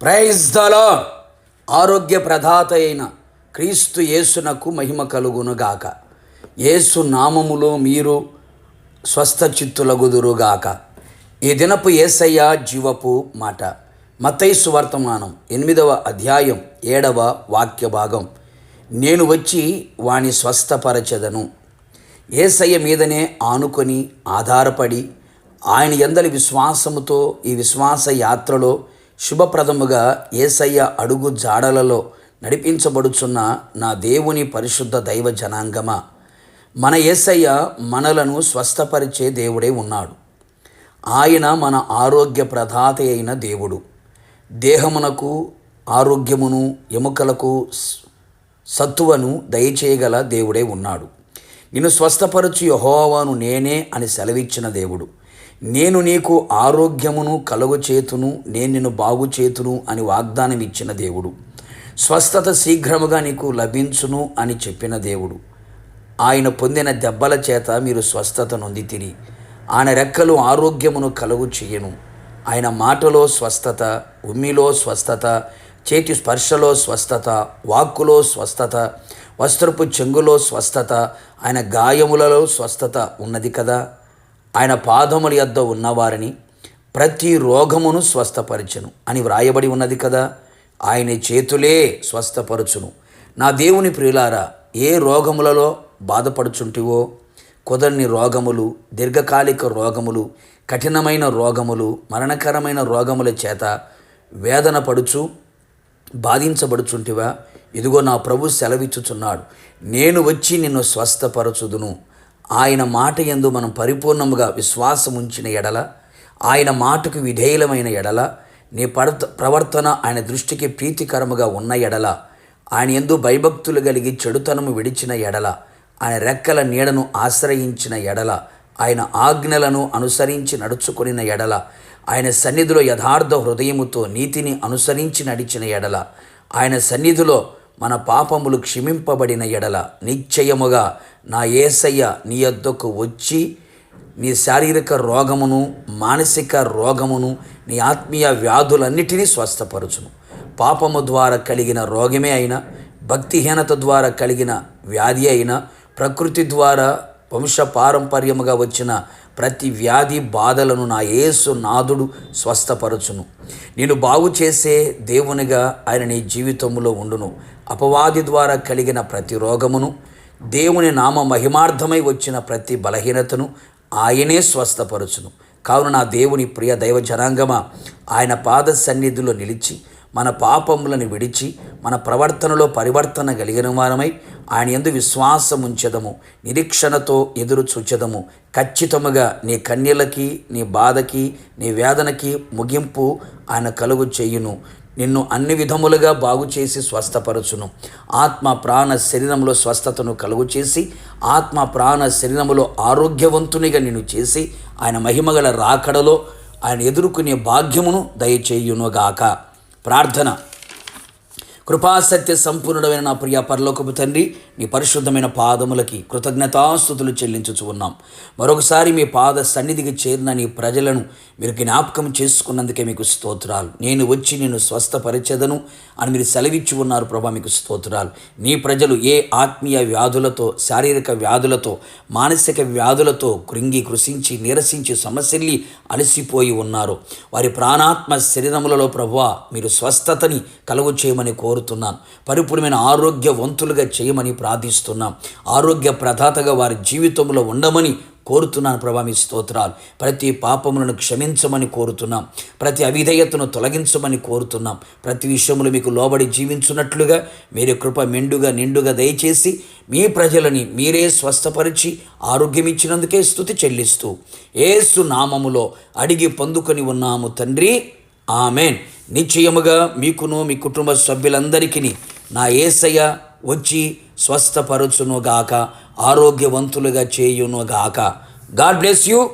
Praise దలో ఆరోగ్య ప్రదాత అయిన క్రీస్తు యేసునకు మహిమ కలుగునుగాక. యేసు నామములో మీరు స్వస్థ చిత్తులగుదురుగాక ఈ దినపు ఏసయ్య జీవపు మాట. మతైసు వర్తమానం ఎనిమిదవ అధ్యాయం ఏడవ వాక్య భాగం నేను వచ్చి వాణి స్వస్థపరచెదను. ఏసయ్య మీదనే ఆనుకొని ఆధారపడి ఆయన ఎందలి విశ్వాసముతో ఈ విశ్వాస యాత్రలో శుభప్రదముగా ఏసయ్య అడుగు జాడలలో నడిపించబడుచున్న నా దేవుని పరిశుద్ధ దైవ జనాంగమా? మన ఏసయ్య మనలను స్వస్థపరిచే దేవుడే ఉన్నాడు. ఆయన మన ఆరోగ్య ప్రధాత అయిన దేవుడు. దేహమునకు ఆరోగ్యమును ఎముకలకు సత్తువను దయచేయగల దేవుడే ఉన్నాడు. నిన్ను స్వస్థపరచు యహోవాను నేనే అని సెలవిచ్చిన దేవుడు. నేను నీకు ఆరోగ్యమును కలుగు చేతును నేను నిన్ను బాగు చేతును అని వాగ్దానం ఇచ్చిన దేవుడు. స్వస్థత శీఘ్రముగా నీకు లభించును అని చెప్పిన దేవుడు. ఆయన పొందిన దెబ్బల చేత మీరు స్వస్థత నొందితిరి ఆయన రెక్కలు ఆరోగ్యమును కలుగు చేయను ఆయన మాటలో స్వస్థత ఉమ్మిలో స్వస్థత చేతి స్పర్శలో స్వస్థత వాక్కులో స్వస్థత వస్త్రపు చెంగులో స్వస్థత ఆయన గాయములలో స్వస్థత ఉన్నది కదా? ఆయన పాదముల యొద్ద ఉన్నవారిని ప్రతి రోగమును స్వస్థపరచును అని వ్రాయబడి ఉన్నది కదా. ఆయన చేతులే స్వస్థపరచును. నా దేవుని ప్రియులారా ఏ రోగములలో బాధపడుచుంటివో కుదరని రోగములు దీర్ఘకాలిక రోగములు కఠినమైన రోగములు మరణకరమైన రోగముల చేత వేదన పడుచు బాధించబడుచుంటివా? ఇదిగో నా ప్రభు సెలవిచ్చుచున్నాడు. నేను వచ్చి నిన్ను స్వస్థపరచుదును. ఆయన మాట ఎందు మనం పరిపూర్ణముగా విశ్వాసం ఉంచిన ఎడల ఆయన మాటకు విధేయులమైన ఎడల నీ పడత ప్రవర్తన ఆయన దృష్టికి ప్రీతికరముగా ఉన్న ఎడల ఆయన ఎందు భయభక్తులు కలిగి చెడుతనము విడిచిన ఎడల ఆయన రెక్కల నీడను ఆశ్రయించిన ఎడల ఆయన ఆజ్ఞలను అనుసరించి నడుచుకునిన ఎడల ఆయన సన్నిధిలో యథార్థ హృదయముతో నీతిని అనుసరించి నడిచిన ఎడల ఆయన సన్నిధిలో మన పాపములు క్షమింపబడిన ఎడల నిశ్చయముగా నా ఏసయ్య నీ యొద్దకు వచ్చి నీ శారీరక రోగమును మానసిక రోగమును నీ ఆత్మీయ వ్యాధులన్నిటినీ స్వస్థపరచును. పాపము ద్వారా కలిగిన రోగమే అయినా భక్తిహీనత ద్వారా కలిగిన వ్యాధి అయినా ప్రకృతి ద్వారా వంశ పారంపర్యముగా వచ్చిన ప్రతి వ్యాధి బాధలను నా యేసు నాదుడు స్వస్థపరచును. నేను బాగు చేసే దేవునిగా ఆయన నీ జీవితంలో ఉండును. అపవాది ద్వారా కలిగిన ప్రతి రోగమును దేవుని నామ మహిమార్థమై వచ్చిన ప్రతి బలహీనతను ఆయనే స్వస్థపరచును. కావున నా దేవుని ప్రియ దైవ జనాంగమా ఆయన పాద సన్నిధిలో నిలిచి మన పాపములను విడిచి మన ప్రవర్తనలో పరివర్తన కలిగిన వారమై ఆయన ఎందు విశ్వాసం ఉంచెదము నిరీక్షణతో ఎదురు చూచదము. ఖచ్చితముగా నీ కన్యలకి నీ బాధకి నీ వేదనకి ముగింపు ఆయన కలుగు చేయును. నిన్ను అన్ని విధములుగా బాగు చేసి స్వస్థపరచును. ఆత్మ ప్రాణ శరీరంలో స్వస్థతను కలుగు చేసి ఆత్మ ప్రాణ శరీరములో ఆరోగ్యవంతునిగా నిన్ను చేసి ఆయన మహిమగల రాకడలో ఆయన ఎదుర్కొనే భాగ్యమును దయచేయునుగాక. प्रार्थना। కృపాసత్య సంపూర్ణుడమైన నా ప్రియ పరలోకపు తండ్రి నీ పరిశుద్ధమైన పాదములకి కృతజ్ఞతాస్థుతులు చెల్లించుచు ఉన్నాం. మరొకసారి మీ పాద సన్నిధికి చేరిన నీ ప్రజలను మీరు జ్ఞాపకం చేసుకున్నందుకే మీకు స్తోత్రాలు. నేను వచ్చి నేను స్వస్థపరిచెదను అని మీరు సెలవిచ్చి ఉన్నారు ప్రభా మీకు స్తోత్రాలు. నీ ప్రజలు ఏ ఆత్మీయ వ్యాధులతో శారీరక వ్యాధులతో మానసిక వ్యాధులతో కృంగి కృషించి నీరసించి సమస్యల్ని అలసిపోయి ఉన్నారు వారి ప్రాణాత్మ శరీరములలో ప్రభా మీరు స్వస్థతని కలుగు చేయమని కోరు కోరుతున్నాను. పరిపూర్ణమైన ఆరోగ్యవంతులుగా చేయమని ప్రార్థిస్తున్నాం. ఆరోగ్య ప్రదాతగా వారి జీవితంలో ఉండమని కోరుతున్నాను ప్రభా మీ స్తోత్రాలు. ప్రతి పాపములను క్షమించమని కోరుతున్నాం. ప్రతి అవిధేయతను తొలగించమని కోరుతున్నాం. ప్రతి విషయంలో మీకు లోబడి జీవించున్నట్లుగా మీరే కృప మెండుగా నిండుగా దయచేసి మీ ప్రజలని మీరే స్వస్థపరిచి ఆరోగ్యం ఇచ్చినందుకే స్థుతి చెల్లిస్తూ ఏసు నామములో అడిగి పొందుకొని ఉన్నాము తండ్రి. ఆమెన్. నిశ్చయముగా మీకును మీ కుటుంబ సభ్యులందరికీ నా ఏసయ్య వచ్చి స్వస్థపరచునుగాక ఆరోగ్యవంతులుగా చేయునుగాక. God bless you.